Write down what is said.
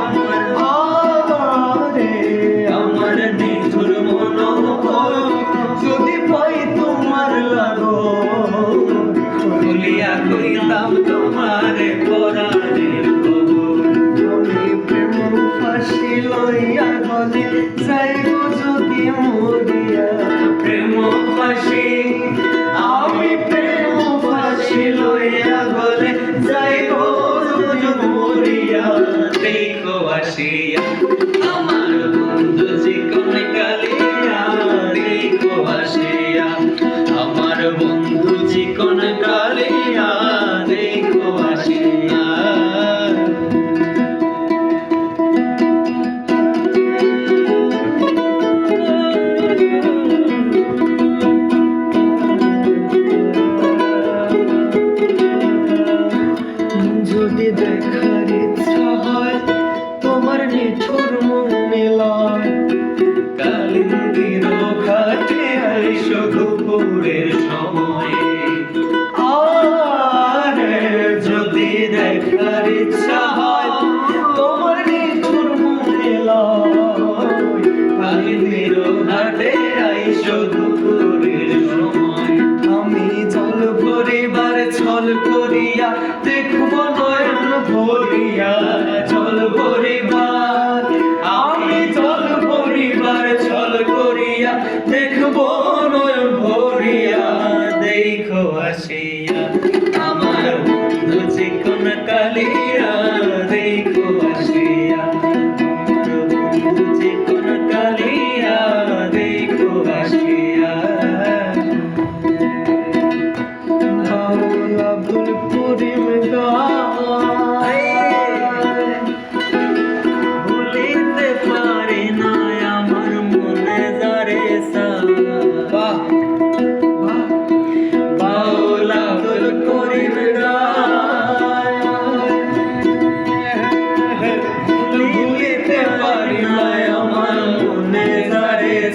আমার ভাবরে আমার নিঠুর যদি পাই তোমার লাগো ভুলিয়া কইতাম তোমার পরা রেখো আসিয়া। দুপুরের চল করিয়া দেখব নয়ন চল পরিবার চল করিয়া দেখব নয়ন ভরিয়া। দেখো আসিয়া, আমার বন্ধু চিকন কালিয়া দেখো